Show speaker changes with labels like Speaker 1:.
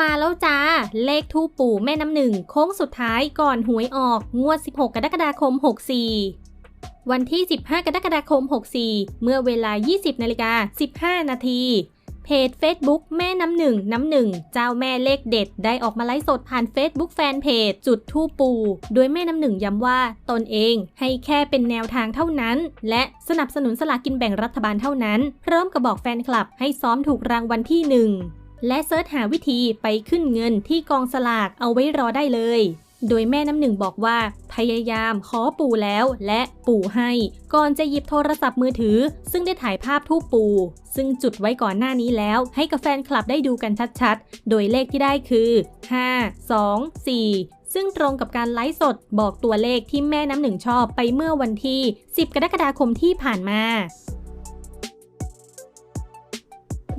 Speaker 1: มาแล้วจ้า เลขทูปปู่แม่น้ำหนึ่งโค้งสุดท้ายก่อนหวยออกงวด 16 กรกฎาคม 64 วันที่ 15 กรกฎาคม 64 เมื่อเวลา 20นาฬิกา15 นาทีเพจ Facebook แม่น้ำหนึ่งน้ำหนึ่งเจ้าแม่เลขเด็ด ได้ออกมาไลฟ์สดผ่าน Facebook แฟนเพจจุดทูปปูโดยแม่น้ำหนึ่งย้ำว่าตนเองให้แค่เป็นแนวทางเท่านั้น และสนับสนุนสลากินแบ่งรัฐบาลเท่านั้นพร้อมกับบอกแฟนคลับให้ซ้อมถูกรางวัลที่หนึ่ง และเซิร์ชหาวิธีไปขึ้นเงินที่กองสลากเอาไว้รอได้เลย โดยแม่น้ำหนึ่งบอกว่า พยายามขอปู่แล้วและปู่ให้ ก่อนจะหยิบโทรศัพท์มือถือ ซึ่งได้ถ่ายภาพทูปปู่ ซึ่งจุดไว้ก่อนหน้านี้แล้ว ให้กับแฟนคลับได้ดูกันชัดๆ โดยเลขที่ได้คือ 5 2 4ซึ่งตรงกับการไลฟ์สดบอกตัวเลขที่แม่น้ำหนึ่งชอบไปเมื่อวันที่ 10 กรกฎาคมที่ผ่านมา